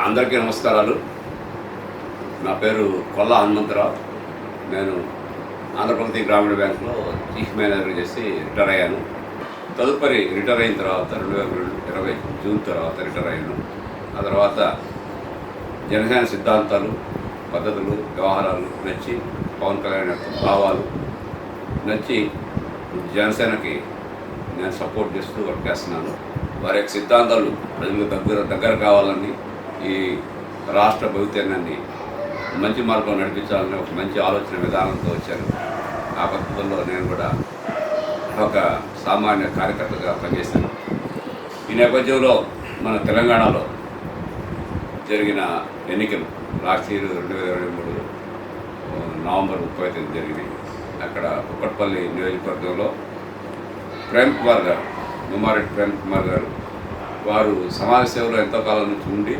అందరికీ నమస్కారాలు. నా పేరు కొల్ల హనుమంతరావు. నేను ఆంధ్రప్రదేశ్ గ్రామీణ బ్యాంకులో చీఫ్ మేనేజర్ చేసి రిటైర్ అయ్యాను. తదుపరి రిటైర్ అయిన తర్వాత రెండు వేల ఇరవై జూన్ తర్వాత రిటైర్ అయ్యాను. ఆ తర్వాత జనసేన సిద్ధాంతాలు పద్ధతులు వ్యవహారాలు నచ్చి పవన్ కళ్యాణ్ యొక్క భావాలు నచ్చి జనసేనకి నేను సపోర్ట్ చేస్తూ వర్క్ చేస్తున్నాను. వారి యొక్క సిద్ధాంతాలు ప్రజలకు దగ్గర దగ్గర కావాలని ఈ రాష్ట్ర భవితవ్యాన్ని మంచి మార్గంలో నడిపించాలని ఒక మంచి ఆలోచన విధానంతో వచ్చాను ఆ పద్ధతుల్లో నేను కూడా ఒక సామాన్య కార్యకర్తగా పనిచేశాను. ఈ నేపథ్యంలో మన తెలంగాణలో జరిగిన ఎన్నికలు లాస్ట్ ఇయర్ రెండు వేల ఇరవై మూడు నవంబర్ ముప్పై తేదీ జరిగినాయి. అక్కడ కుక్కట్పల్లి నియోజకవర్గంలో ప్రేమ్ కుమార్ గారు ముమ్మారెడ్డి ప్రేమ్ కుమార్ గారు వారు సమాజ సేవలో ఎంతో కాలం నుంచి ఉండి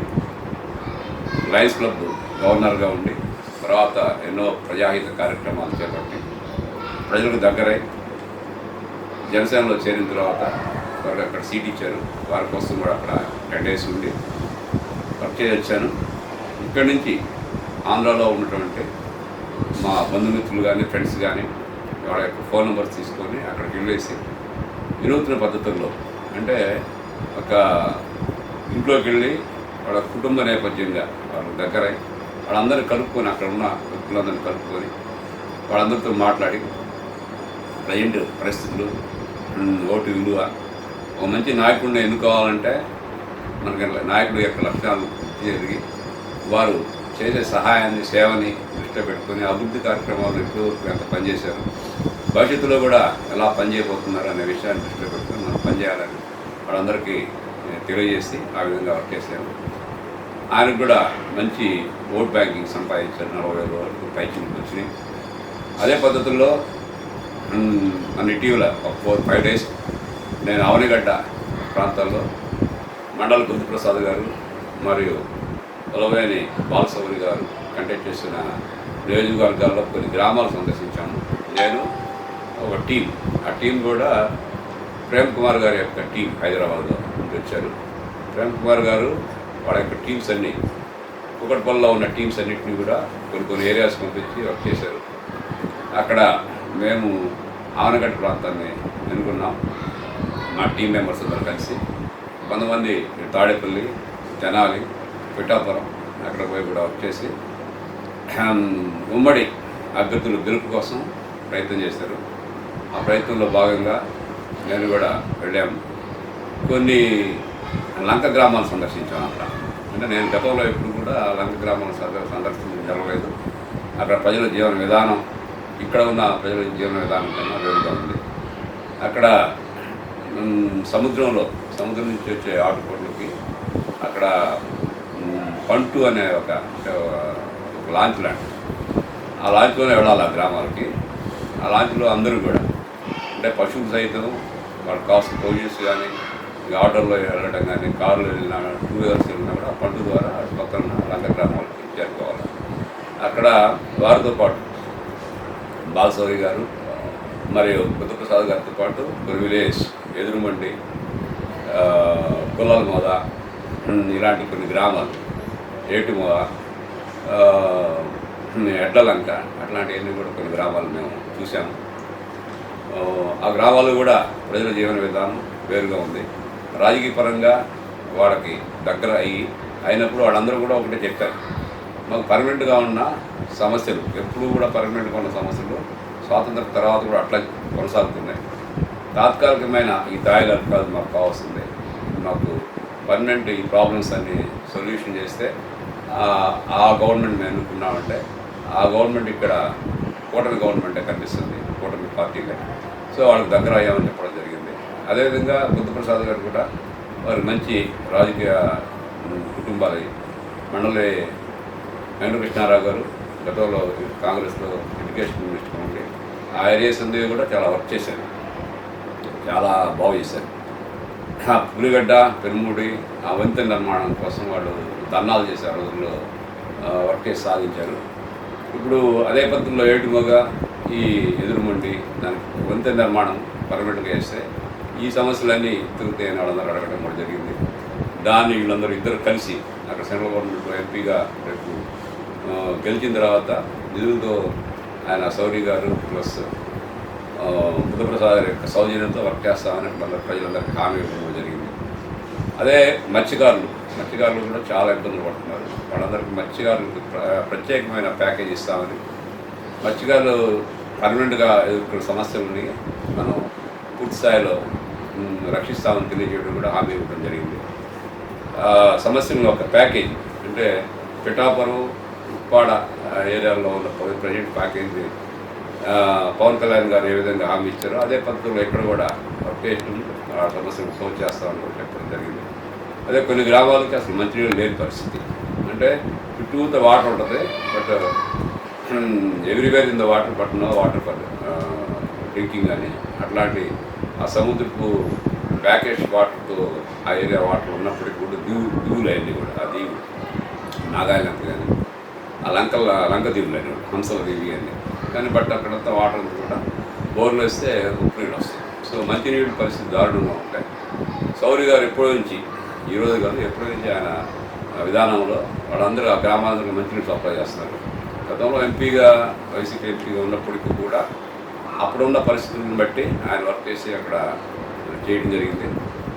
లయన్స్ క్లబ్ గవర్నర్గా ఉండి తర్వాత ఎన్నో ప్రజాహిత కార్యక్రమాలు చేపట్టి ప్రజలకు దగ్గరై జనసేనలో చేరిన తర్వాత వారికి అక్కడ సీట్ ఇచ్చారు. వారి కోసం కూడా అక్కడ టెన్ డేస్ ఉండి వర్క్ చేసి వచ్చాను ఇక్కడి నుంచి ఆంధ్రాలో ఉన్నటువంటి మా బంధుమిత్రులు కానీ ఫ్రెండ్స్ కానీ వాళ్ళ యొక్క ఫోన్ నెంబర్స్ తీసుకొని అక్కడికి వెళ్ళేసి వినూత్న పద్ధతుల్లో అంటే ఒక ఇంట్లోకి వెళ్ళి వాళ్ళ కుటుంబ నేపథ్యంగా వాళ్ళ దగ్గర వాళ్ళందరినీ కలుపుకొని అక్కడ ఉన్న వ్యక్తులందరినీ కలుపుకొని వాళ్ళందరితో మాట్లాడి ప్రజెంట్ పరిస్థితులు ఓటు విలువ. ఒక మంచి నాయకుడిని ఎన్నుకోవాలంటే మనకి నాయకుడి యొక్క లక్షణాలు జరిగి వారు చేసే సహాయాన్ని సేవని దృష్టిలో పెట్టుకొని అభివృద్ధి కార్యక్రమాలు ఎప్పుడు ఎంత పనిచేశారు భవిష్యత్తులో కూడా ఎలా పనిచేయబోతున్నారు అనే విషయాన్ని దృష్టిలో పెట్టుకుని మనం పనిచేయాలని వాళ్ళందరికీ తెలియజేసి ఆ విధంగా వర్క్ చేశాను. ఆయన కూడా మంచి ఓట్ బ్యాంకింగ్ సంపాదించారు నలభై వేల వరకు పైచింగ్ వచ్చినాయి. అదే పద్ధతుల్లో మన ఇటీవల ఒక ఫోర్ ఫైవ్ డేస్ నేను అవనిగడ్డ ప్రాంతాల్లో మండల బుద్ధిప్రసాద్ గారు మరియు పొలవేని బాలసౌరి గారు కంటెక్ట్ చేసిన నియోజకవర్గాల్లో కొన్ని గ్రామాలు సందర్శించాము. నేను ఒక టీం ఆ టీం కూడా ప్రేమ్ కుమార్ గారి యొక్క టీం హైదరాబాద్లో వచ్చారు. ప్రేమ్ కుమార్ గారు వాళ్ళ యొక్క టీమ్స్ అన్నీ కుకట్పల్లిలో ఉన్న టీమ్స్ అన్నింటినీ కూడా కొన్ని కొన్ని ఏరియాస్ పంపించి వర్క్ చేశారు. అక్కడ మేము ఆవనగడ్డ ప్రాంతాన్ని ఎన్నుకున్నాం. మా టీం మెంబర్స్ అందరూ కలిసి. కొంతమంది తాడేపల్లి తెనాలి పిఠాపురం అక్కడ పోయి కూడా వర్క్ చేసి ఉమ్మడి అభ్యర్థులు గెలుపు కోసం ప్రయత్నం చేశారు. ఆ ప్రయత్నంలో భాగంగా నేను కూడా వెళ్ళాము కొన్ని లంక గ్రామాలు సందర్శించాను అక్కడ. అంటే నేను గతంలో ఎప్పుడు కూడా లంక గ్రామాలను సందర్శించడం జరగలేదు. అక్కడ ప్రజల జీవన విధానం ఇక్కడ ఉన్న ప్రజల జీవన విధానం కన్నా వేరుగా ఉంది. అక్కడ సముద్రంలో సముద్రం నుంచి వచ్చే ఆటుపోట్లకి అక్కడ పంటు అనే ఒక ఒక లాంచ్ లాంటి ఆ లాంచ్లోనే వెళ్ళాలి ఆ గ్రామాలకి. ఆ లాంచ్లో అందరూ కూడా అంటే పశువులు సైతం వాళ్ళకి కావాల్సిన పోజెస్ కానీ ఈ ఆటోల్లో వెళ్ళడం కానీ కారులో వెళ్ళినా టూ వీలర్స్ వెళ్ళినా కూడా పండు ద్వారా అటు పక్కన ఉన్న లంక గ్రామాలకి చేరుకోవాలి. అక్కడ వారితో పాటు బాలసౌరి గారు మరియు బుద్ధప్రసాద్ గారితో పాటు కొన్ని విలేజ్ ఎదురుమండి కులాల మోద ఇలాంటి కొన్ని గ్రామాలు ఏటుమోద ఆ, ఉమ్, ఎడ్లలంక అట్లాంటివన్నీ కూడా కొన్ని గ్రామాలు మేము చూసాము ఆ గ్రామాలు కూడా ప్రజల జీవన విధానం వేరుగా ఉంది. రాజకీయ పరంగా వాళ్ళకి దగ్గర అయ్యి అయినప్పుడు వాళ్ళందరూ కూడా ఒకటే చెప్పారు. మాకు పర్మనెంట్గా ఉన్న సమస్యలు ఎప్పుడూ కూడా పర్మనెంట్గా ఉన్న సమస్యలు స్వాతంత్రం తర్వాత కూడా అట్లా కొనసాగుతున్నాయి. తాత్కాలికమైన ఈ దాయలు కాదు మాకు కావాల్సిందే. మాకు పర్మనెంట్ ఈ ప్రాబ్లమ్స్ అన్ని సొల్యూషన్ చేస్తే ఆ- గవర్నమెంట్ మేము అనుకున్నామంటే ఆ గవర్నమెంట్ ఇక్కడ కూటమి గవర్నమెంటే కనిపిస్తుంది కూటమి పార్టీలే. సో వాళ్ళకి దగ్గర అయ్యామని చెప్పడం జరిగింది. అదేవిధంగా బుద్ధప్రసాద్ గారు కూడా వారు మంచి రాజకీయ కుటుంబాలు మండలి వెంకటకృష్ణారావు గారు గతంలో కాంగ్రెస్లో ఎడ్యుకేషన్ మినిస్టర్ ఉండి ఆ ఏరియాస్ అందు కూడా చాలా వర్క్ చేశారు. చాలా బాగు చేశారు. ఆ పులిగడ్డ పెరుమూడి ఆ వంతెన నిర్మాణం కోసం వాళ్ళు ధర్నాలు చేశారు రోజుల్లో వర్క్ చేసి సాధించారు. ఇప్పుడు అదే పద్ధతిలో ఏడుమగా ఈ ఎదురుమండి దానికి వంతెన నిర్మాణం పర్మనెంట్గా చేస్తే ఈ సమస్యలన్నీ తిరుగుతాయని వాళ్ళందరూ అడగడం కూడా జరిగింది. దాన్ని వీళ్ళందరూ ఇద్దరు కలిసి అక్కడ సెంట్రల్ గవర్నమెంట్ ఎంపీగా రేపు గెలిచిన తర్వాత నిధులతో ఆయన సౌరి గారు ప్లస్ బుద్ధప్రసాద్ గారి యొక్క సౌజన్యంతో వర్క్ చేస్తామని మళ్ళీ ప్రజలందరికీ హామీ ఇవ్వడం జరిగింది. అదే మత్స్యకారులు మత్స్యకారులు కూడా చాలా ఇబ్బందులు పడుతున్నారు. వాళ్ళందరికీ మత్స్యకారులకు ప్రత్యేకమైన ప్యాకేజ్ ఇస్తామని. మత్స్యకారులు పర్మనెంట్గా ఎదుర్కొన్న సమస్యలని మనం పూర్తి స్థాయిలో రక్షిస్తామని తెలియజేయడం కూడా హామీ ఇవ్వడం జరిగింది. ఆ సమస్యలను ఒక ప్యాకేజ్ అంటే పిఠాపురం ఉప్పాడ ఏరియాలో ఉన్న ప్రజెంట్ ప్యాకేజ్ పవన్ కళ్యాణ్ గారు ఏ విధంగా హామీ ఇచ్చారో అదే పద్ధతిలో ఇక్కడ కూడా వర్క్ ఆ సమస్యను సోల్వ్ చేస్తామని చెప్పడం జరిగింది. అదే కొన్ని గ్రామాలకి అసలు మంచినీళ్ళు లేని పరిస్థితి. అంటే చుట్టూత వాటర్ ఉంటుంది but everywhere in the water but water for drinking అని అట్లాంటి ఆ సముద్రపు ప్యాకేజ్ వాటర్తో ఆ ఏరియా వాటర్ ఉన్నప్పటికీ కూడా దీవు దీవులు అయింది కూడా ఆ దీవు నాగాలంక కానీ ఆ లంకల లంక దీవులు అని హంసల దీవి అని. కానీ బట్ అక్కడంతా వాటర్ అంతా కూడా బోర్లు వేస్తే ఉప్పు నీళ్ళు వస్తాయి. సో మంచినీటి పరిస్థితి దారుణంగా ఉంటాయి. సౌరి గారు ఎప్పటి నుంచి ఈ రోజు కాదు ఎప్పటి నుంచి ఆయన విధానంలో వాళ్ళందరూ ఆ గ్రామాలకు మంచినీళ్ళు సప్లై చేస్తున్నారు. గతంలో ఎంపీగా వైసీపీ ఎంపీగా ఉన్నప్పటికీ కూడా అప్పుడున్న పరిస్థితులను బట్టి ఆయన వర్క్ చేసి అక్కడ చేయడం జరిగింది.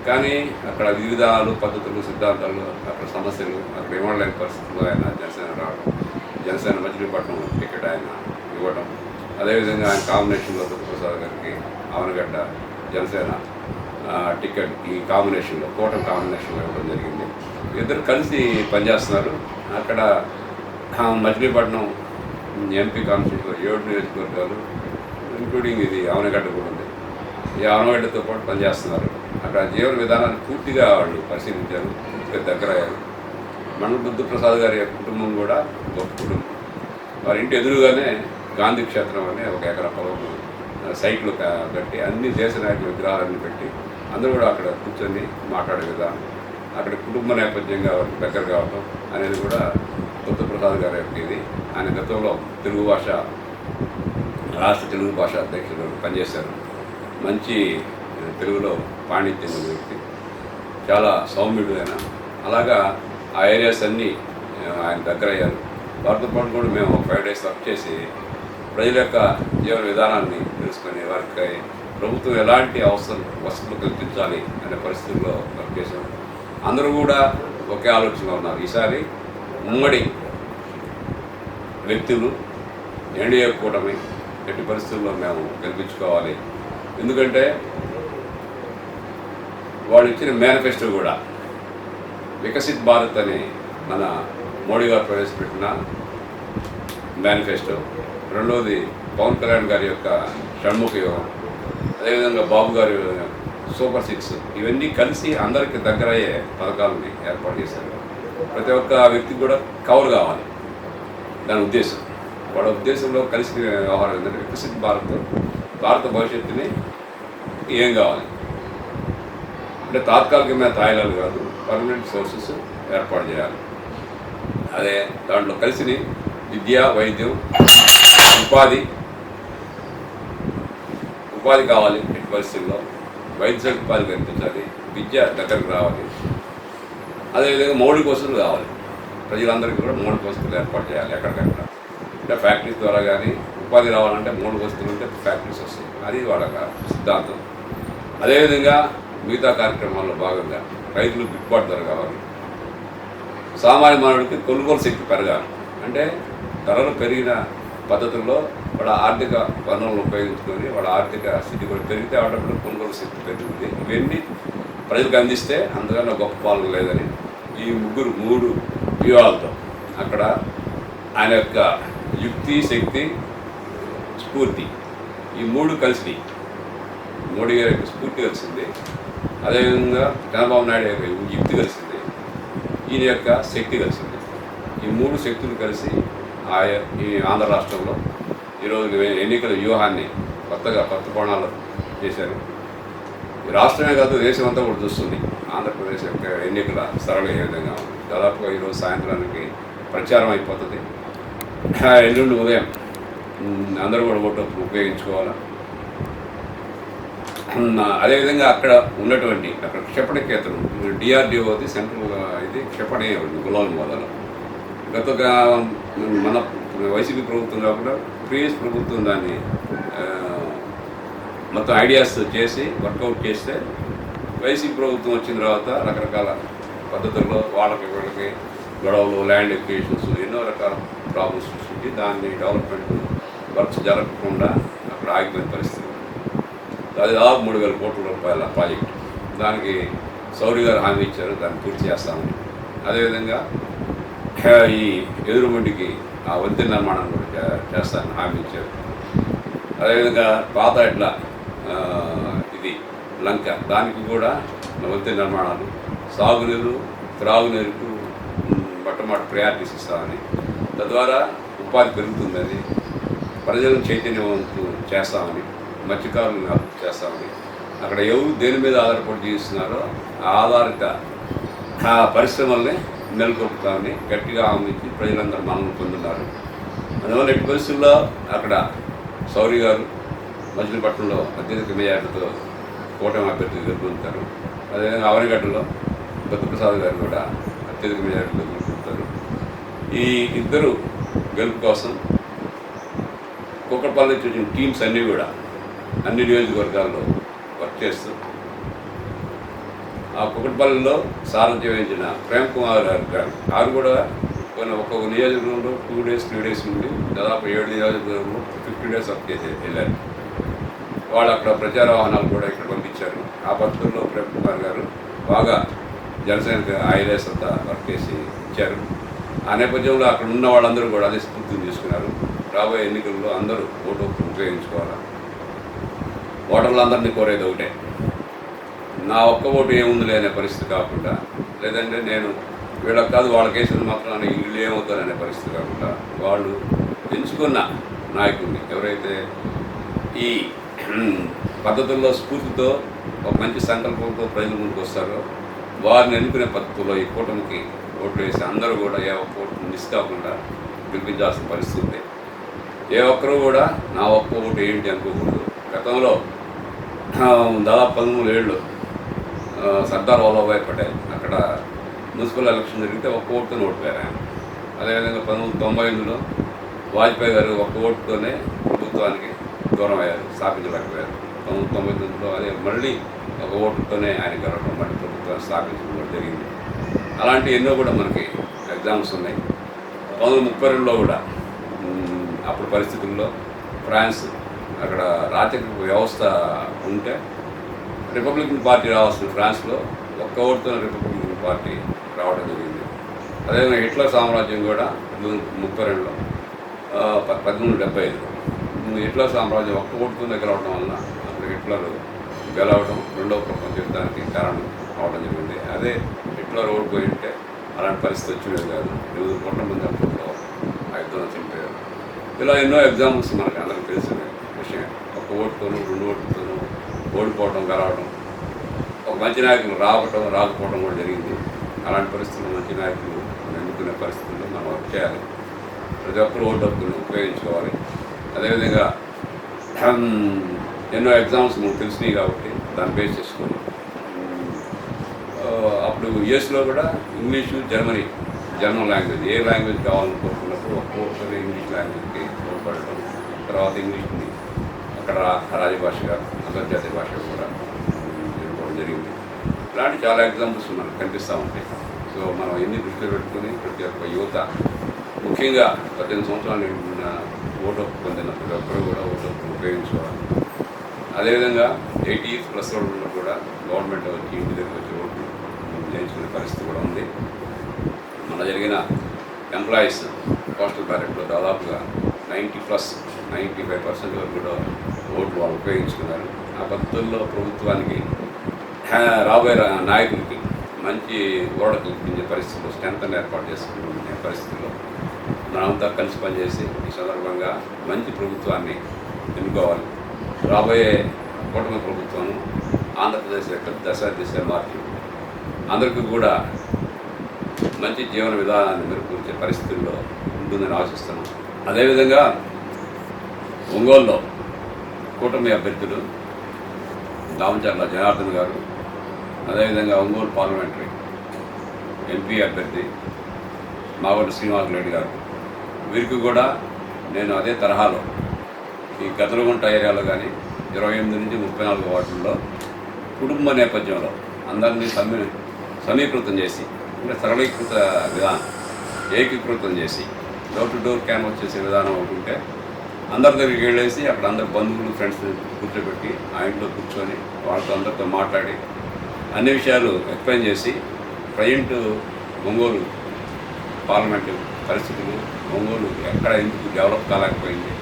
కానీ అక్కడ వివిధాలు పద్ధతులు సిద్ధాంతాలు అక్కడ సమస్యలు అక్కడ ఇవ్వలేని పరిస్థితుల్లో ఆయన జనసేన రావడం జనసేన మచిలీపట్నం టికెట్ ఆయన ఇవ్వడం. అదేవిధంగా ఆయన కాంబినేషన్లో దుర్ప్రసాద్ గారికి అవనగడ్డ జనసేన టికెట్ ఈ కాంబినేషన్లో కూటమి కాంబినేషన్లో ఇవ్వడం జరిగింది. ఇద్దరు కలిసి పనిచేస్తున్నారు. అక్కడ మచిలీపట్నం ఎంపీ కాన్స్టిట్యూట్లో ఏడు నియోజకవర్గాలు ఇంక్లూడింగ్ ఇది ఆవనగడ్డ కూడా ఉంది. ఈ ఆవనగడ్డతో పాటు పనిచేస్తున్నారు. అక్కడ జీవన విధానాన్ని పూర్తిగా వాళ్ళు పరిశీలించారు పూర్తిగా దగ్గర అయ్యారు మండల బుద్ధప్రసాద్ గారి యొక్క కుటుంబం కూడా గొప్ప కుటుంబం. వారి ఇంటి ఎదురుగానే గాంధీ క్షేత్రం అనే ఒక ఎకరా పొలం సైట్లు కట్టి అన్ని దేశ నాయకుల విగ్రహాలన్నీ పెట్టి అందరూ కూడా అక్కడ కూర్చొని మాట్లాడే విధానం. అక్కడ కుటుంబ నేపథ్యంగా వారికి దగ్గర కావడం అనేది కూడా బుద్ధప్రసాద్ గారి యొక్క ఇది. ఆయన గతంలో తెలుగు భాష రాష్ట్ర తెలుగు భాష అధ్యక్షుడు పనిచేశారు. మంచి తెలుగులో పాండిత్యం ఉన్న వ్యక్తి. చాలా సౌమ్యుడు ఆయన అలాగా ఆ ఏరియాస్ అన్నీ ఆయన దగ్గర అయ్యారు. వారితో పాటు కూడా మేము ఒక ఫైవ్ డేస్ వర్క్ చేసి ప్రజల యొక్క జీవన విధానాన్ని తెలుసుకొని వారికి ప్రభుత్వం ఎలాంటి అవసరం వసతులు కల్పించాలి అనే పరిస్థితుల్లో వర్క్ చేశాం. అందరూ కూడా ఒకే ఆలోచనలో ఉన్నారు. ఈసారి ఉమ్మడి వ్యక్తులు ఎన్డీఏ కూటమి ఎట్టి పరిస్థితుల్లో మేము కల్పించుకోవాలి. ఎందుకంటే వాళ్ళు ఇచ్చిన మేనిఫెస్టో కూడా వికసిత్ భారత్ అని మన మోడీ గారు ప్రవేశపెట్టిన మేనిఫెస్టో. రెండవది పవన్ కళ్యాణ్ గారి యొక్క షణ్ముఖ యోగం అదేవిధంగా బాబు గారి సూపర్ సిక్స్. ఇవన్నీ కలిసి అందరికీ దగ్గర అయ్యే పథకాలని ఏర్పాటు చేశారు. ప్రతి ఒక్క వ్యక్తికి కూడా కవర్ కావాలి. దాని ఉద్దేశం. వాళ్ళ ఉద్దేశంలో కలిసి వ్యవహారం ఏంటంటే వికసిత భారత్ భారత భవిష్యత్తుని ఏం కావాలి? అంటే తాత్కాలికమైన తాయిలాలు కాదు పర్మనెంట్ సోర్సెస్ ఏర్పాటు చేయాలి. అదే దాంట్లో కలిసి విద్య వైద్యం ఉపాధి ఉపాధి కావాలి ఎట్టి పరిస్థితుల్లో. వైద్య ఉపాధి కనిపించాలి విద్య దగ్గరకు రావాలి. అదేవిధంగా మౌలిక వసతులు కావాలి. ప్రజలందరికీ కూడా మౌలిక వసతులు ఏర్పాటు చేయాలి ఎక్కడికక్కడ. అంటే ఫ్యాక్టరీస్ ద్వారా కానీ ఉపాధి రావాలంటే మూడు వస్తువులు ఉంటే ఫ్యాక్టరీస్ వస్తాయి. అది వాళ్ళ సిద్ధాంతం. అదేవిధంగా మిగతా కార్యక్రమాల్లో భాగంగా రైతులు గిట్టుబాటు ధర కావాలి. సామాన్య మానవుడికి కొనుగోలు శక్తి పెరగాలి. అంటే ధరలు పెరిగిన పద్ధతుల్లో వాళ్ళ ఆర్థిక వనరులను ఉపయోగించుకొని వాళ్ళ ఆర్థిక స్థితి కూడా పెరిగితే ఆటోమేటిక్ కొనుగోలు శక్తి పెరుగుతుంది. ఇవన్నీ ప్రజలకు అందిస్తే అందుకన్నా గొప్ప పాలన లేదని ఈ ముగ్గురు మూడు వ్యూహాలతో అక్కడ ఆయన యొక్క యుక్తి శక్తి స్ఫూర్తి. ఈ మూడు కలిసి మోడీ గారి యొక్క స్ఫూర్తి కలిసింది. అదేవిధంగా చంద్రబాబు నాయుడు యొక్క యుక్తి కలిసింది. ఈయన యొక్క శక్తి కలిసింది. ఈ మూడు శక్తులు కలిసి ఆయా ఈ ఆంధ్ర రాష్ట్రంలో ఈరోజు ఎన్నికల వ్యూహాన్ని కొత్తగా కొత్త కోణాలు చేశారు. ఈ రాష్ట్రమే కాదు దేశం అంతా కూడా చూస్తుంది. ఆంధ్రప్రదేశ్ యొక్క ఎన్నికల సరళ ఏ విధంగా ఉంది. దాదాపుగా ఈరోజు సాయంత్రానికి ప్రచారం అయిపోతుంది. ఎల్లుండి ఉదయం. అందరూ కూడా ఓటు ఉపయోగించుకోవాలా? అదేవిధంగా అక్కడ ఉన్నటువంటి అక్కడ క్షిపణికేతనం డిఆర్డిఓది సెంట్రల్ ఇది క్షిపణి గులాం మొదలు గత మన వైసీపీ ప్రభుత్వం కాకుండా ప్రీవియస్ ప్రభుత్వం దాన్ని మొత్తం ఐడియాస్ చేసి వర్కౌట్ చేస్తే వైసీపీ ప్రభుత్వం వచ్చిన తర్వాత రకరకాల పద్ధతుల్లో వాళ్ళకి వీళ్ళకి గొడవలు ల్యాండ్ ఎక్విషన్స్ ఎన్నో రకాల ప్రాబ్లమ్స్ ఉంది. దాన్ని డెవలప్మెంట్ వర్క్స్ జరగకుండా అక్కడ ఆగిపోయిన పరిస్థితి. ఉంది. అది దాదాపు మూడు వేల కోట్ల రూపాయల ప్రాజెక్ట్. దానికి సౌరి గారు హామీ ఇచ్చారు దాన్ని పూర్తి చేస్తామని. అదేవిధంగా ఈ ఎదురుమండికి ఆ వంతెన నిర్మాణం కూడా చేస్తానని హామీ ఇచ్చారు. అదేవిధంగా పాత ఇట్లా ఇది లంక దానికి కూడా వంతెన నిర్మాణాలు సాగునీరు త్రాగునీరుకు మొట్టమొదటి ప్రయారిటీస్ ఇస్తామని. తద్వారా ఉపాధి పెరుగుతుందని ప్రజలను చైతన్యవంతు చేస్తామని మత్స్యకారులను అభివృద్ధి చేస్తామని అక్కడ ఎవరు దేని మీద ఆధారపడి జీవిస్తున్నారో ఆ ఆధారిత ఆ పరిశ్రమల్ని నెలకొల్పుతామని గట్టిగా ఆమెకి ప్రజలందరూ మనం పొందున్నారు. అందువల్ల ఎట్టి పరిస్థితుల్లో అక్కడ సౌరి గారు మజిలీపట్నంలో అత్యధిక మెజార్టీతో కూటమి అభ్యర్థి గెలుపొందుతారు. అదేవిధంగా అవనిగడ్డలో బుద్ధప్రసాద్ గారు కూడా అత్యధిక మెజార్టీతో గెలుపొందుతారు. ఈ ఇద్దరు గెలుపు కోసం కుక్కడపల్లి నుంచి వచ్చిన టీమ్స్ అన్నీ కూడా అన్ని నియోజకవర్గాల్లో వర్క్ చేస్తూ ఆ కుక్కడపల్లిలో సారథ్యం వహించిన ప్రేమ్ కుమార్ గారు గారు వారు కూడా కొన్ని ఒక్కొక్క నియోజకవర్గంలో టూ డేస్ త్రీ డేస్ నుండి దాదాపు ఏడు నియోజకవర్గంలో ఫిఫ్టీ డేస్ వర్క్ చేసి వెళ్ళారు. వాళ్ళు అక్కడ ప్రచార వాహనాలు కూడా ఇక్కడ పంపించారు. ఆ పద్ధతుల్లో ప్రేమ్ కుమార్ గారు బాగా జనసేనకి ఐదేస్ అంతా వర్క్ చేసి ఇచ్చారు. ఆ నేపథ్యంలో అక్కడ ఉన్న వాళ్ళందరూ కూడా అదే స్ఫూర్తిని తీసుకున్నారు. రాబోయే ఎన్నికల్లో అందరూ ఓటు హక్కు ఉపయోగించుకోవాలి ఓటర్లందరినీ కోరేది ఒకటే. నా ఒక్క ఓటు ఏముంది అనే పరిస్థితి కాకుండా లేదంటే నేను వీళ్ళకి కాదు వాళ్ళ కేసులు మాత్రం వీళ్ళు ఏమవుతారనే అనే పరిస్థితి కాకుండా వాళ్ళు ఎంచుకున్న నాయకుడిని ఎవరైతే ఈ పద్ధతుల్లో స్ఫూర్తితో ఒక మంచి సంకల్పంతో ప్రజల ముందుకు వస్తారో వారిని ఎన్నుకునే పద్ధతుల్లో ఈ కూటమికి ఓట్లు వేసి అందరూ కూడా ఏ ఒక్క ఓటు మిస్ కాకుండా గెలిపించాల్సిన పరిస్థితి ఉంది. ఏ ఒక్కరు కూడా నా ఒక్క ఓటు ఏంటి అనుకోకూడదు. గతంలో దాదాపు పదమూడు ఏళ్ళు సర్దార్ వల్లభాయ్ పటేల్ అక్కడ మున్సిపల్ ఎలక్షన్ జరిగితే ఒక్క ఓటుతో ఓడిపోయారు ఆయన. అదేవిధంగా పంతొమ్మిది తొంభై ఎనిమిదిలో వాజ్పేయి గారు ఒక్క ఓటుతోనే ప్రభుత్వానికి దూరం అయ్యారు స్థాపించలేకపోయారు. పంతొమ్మిది తొంభై తొమ్మిదిలో అదే మళ్ళీ ఒక ఓటుతోనే ఆయన గెలవడం మళ్ళీ ప్రభుత్వాన్ని స్థాపించడం జరిగింది. అలాంటి ఎన్నో కూడా మనకి ఎగ్జామ్స్ ఉన్నాయి. పంతొమ్మిది ముప్పై రెండులో కూడా అప్పుడు పరిస్థితుల్లో ఫ్రాన్స్ అక్కడ రాజకీయ వ్యవస్థ ఉంటే రిపబ్లికన్ పార్టీ రావాల్సిన ఫ్రాన్స్లో ఒక్క ఓటుతో రిపబ్లికన్ పార్టీ రావడం జరిగింది. అదేవిధంగా హిట్లర్ సామ్రాజ్యం కూడా ముప్పై రెండులో పద్దెనిమిది డెబ్బై ఐదులో. హిట్లర్ సామ్రాజ్యం ఒక్క ఓటుతోనే గెలవడం వలన అప్పుడు హిట్లర్ గెలవడం రెండవ ప్రపంచ యుద్ధానికి కారణం. అవడం జరిగింది. అదే హిట్లర్ పోయి ఉంటే అలాంటి పరిస్థితి వచ్చినది కాదు. ఎనిమిది కోట్ల మంది అప్పట్లో ఆ యుద్ధంలో చనిపోయారు ఇలా ఎన్నో ఎగ్జాంపుల్స్ మనకు అందరికి తెలిసిన విషయం. ఒక ఓటుతోనూ రెండు ఓటుతోనూ ఓడిపోవడం గెలవడం. ఒక మంచి నాయకులు రావటం రాకపోవడం కూడా జరిగింది. అలాంటి పరిస్థితుల్లో మంచి నాయకులు ఎన్నుకునే పరిస్థితుల్లో మనం వర్క్ చేయాలి. ప్రతి ఒక్కరు ఓటు హక్కును ఉపయోగించుకోవాలి. అదేవిధంగా ఎన్నో ఎగ్జామ్స్ మనకు తెలిసినాయి కాబట్టి దాన్ని బేస్ చేసుకున్నాం. అప్పుడు యుఎస్లో కూడా ఇంగ్లీషు జర్మనీ జర్మన్ లాంగ్వేజ్ ఏ లాంగ్వేజ్ కావాలని కోరుకున్నప్పుడు ఒక్కొక్కరు ఇంగ్లీష్ లాంగ్వేజ్కి తోడ్పడటం తర్వాత ఇంగ్లీష్ని అక్కడ రాజభాషగా అంతర్జాతీయ భాషగా కూడా జరుపుకోవడం జరిగింది. ఇలాంటి చాలా ఎగ్జాంపుల్స్ మనకు కనిపిస్తూ ఉంటాయి. సో మనం ఎన్ని దృష్టిలో పెట్టుకుని ప్రతి ఒక్క యువత ముఖ్యంగా పద్దెనిమిది సంవత్సరాలు నిండిన ఓటు హక్కు పొందిన ప్రతి ఒక్కరు కూడా ఓటు హక్కును ఉపయోగించుకోవాలి. అదేవిధంగా ఎయిటీ ఇయర్స్ ప్లస్ వాళ్ళు కూడా గవర్నమెంట్ వచ్చి ఇంటి దగ్గరికి వచ్చి చేయించుకునే పరిస్థితి కూడా ఉంది. మన జరిగిన ఎంప్లాయీస్ పోస్టల్ బ్యాలెట్లో దాదాపుగా ninety plus ninety five percent వరకు కూడా ఓట్లు వాళ్ళు ఉపయోగించుకున్నారు. ఆ పద్ధతుల్లో ప్రభుత్వానికి రాబోయే నాయకులకి మంచి ఓడ కల్పించే పరిస్థితుల్లో స్ట్రెంత్ ఏర్పాటు చేసుకునే పరిస్థితుల్లో మనమంతా కలిసి పనిచేసి ఈ సందర్భంగా మంచి ప్రభుత్వాన్ని ఎన్నుకోవాలి. రాబోయే కూటమి ప్రభుత్వం ఆంధ్రప్రదేశ్ యొక్క దశ దిశ మార్చి అందరికీ కూడా మంచి జీవన విధానాన్ని మెరుగుపరిచే పరిస్థితుల్లో ఉంటుందని ఆశిస్తున్నాం. అదేవిధంగా ఒంగోలులో కూటమి అభ్యర్థులు దామచర్ల జనార్దన్ గారు అదేవిధంగా ఒంగోలు పార్లమెంటరీ ఎంపీ అభ్యర్థి మాగొండ శ్రీనివాస్ రెడ్డి గారు. వీరికి కూడా నేను అదే తరహాలో ఈ గదలగుంట ఏరియాలో కానీ ఇరవై ఎనిమిది నుంచి ముప్పై నాలుగు వార్డుల్లో కుటుంబ నేపథ్యంలో అందరినీ సమ్మె సమీకృతం చేసి అంటే సరళీకృత విధానం ఏకీకృతం చేసి డోర్ టు డోర్ క్యాన్వాస్ చేసే విధానం ఒకటి ఉంటే అందరి దగ్గరికి వెళ్ళేసి అక్కడ అందరు బంధువులు ఫ్రెండ్స్ కూర్చోబెట్టి ఆ ఇంట్లో కూర్చొని వాళ్ళతో అందరితో మాట్లాడి అన్ని విషయాలు ఎక్స్ప్లెయిన్ చేసి ప్రజెంట్ ఒంగోలు పార్లమెంటు పరిస్థితులు ఒంగోలు ఎక్కడ ఎందుకు డెవలప్ కాలేకపోయింది.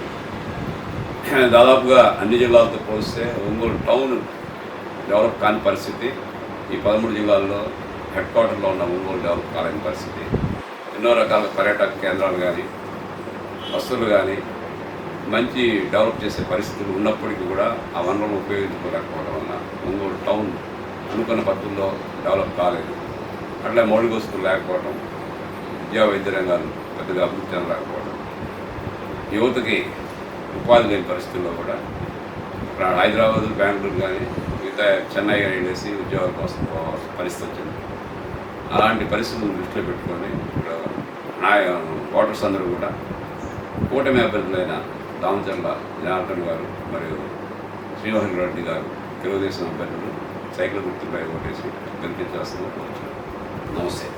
దాదాపుగా అన్ని జిల్లాలతో పోలిస్తే ఒంగోలు టౌన్ డెవలప్ కాని పరిస్థితి ఈ పదమూడు జిల్లాల్లో హెడ్ క్వార్టర్లో ఉన్న ఒంగోలు డెవలప్ కాలేని పరిస్థితి. ఎన్నో రకాల పర్యాటక కేంద్రాలు కానీ బస్సులు కానీ మంచి డెవలప్ చేసే పరిస్థితులు ఉన్నప్పటికీ కూడా ఆ వనరులను ఉపయోగించుకోలేకపోవడం వల్ల ఒంగోలు టౌన్ అనుకున్న పద్ధతుల్లో డెవలప్ కాలేదు. అట్లా మౌలిక వస్తువులు లేకపోవడం విద్యా వైద్య రంగాలు పెద్దగా అభివృద్ధి చెందలేకపోవడం యువతకి ఉపాధి లేని పరిస్థితుల్లో కూడా హైదరాబాద్ బెంగళూరు కానీ మిగతా చెన్నై కానీ వెళ్ళేసి ఉద్యోగాల కోసం పోవాల్సిన పరిస్థితి వచ్చింది. అలాంటి పరిస్థితులను దృష్టిలో పెట్టుకొని ఇక్కడ నాయ ఓటర్స్ అందరూ కూడా కూటమి అభ్యర్థులైన దామచర్ల జనార్దన్ గారు మరియు శ్రీనివాసన్ రెడ్డి గారు తెలుగుదేశం అభ్యర్థులు సైకిల్ గుర్తుపై ఓటేసి గెలిపించాల్సిందిగా కోరుతున్నాను నమస్తే.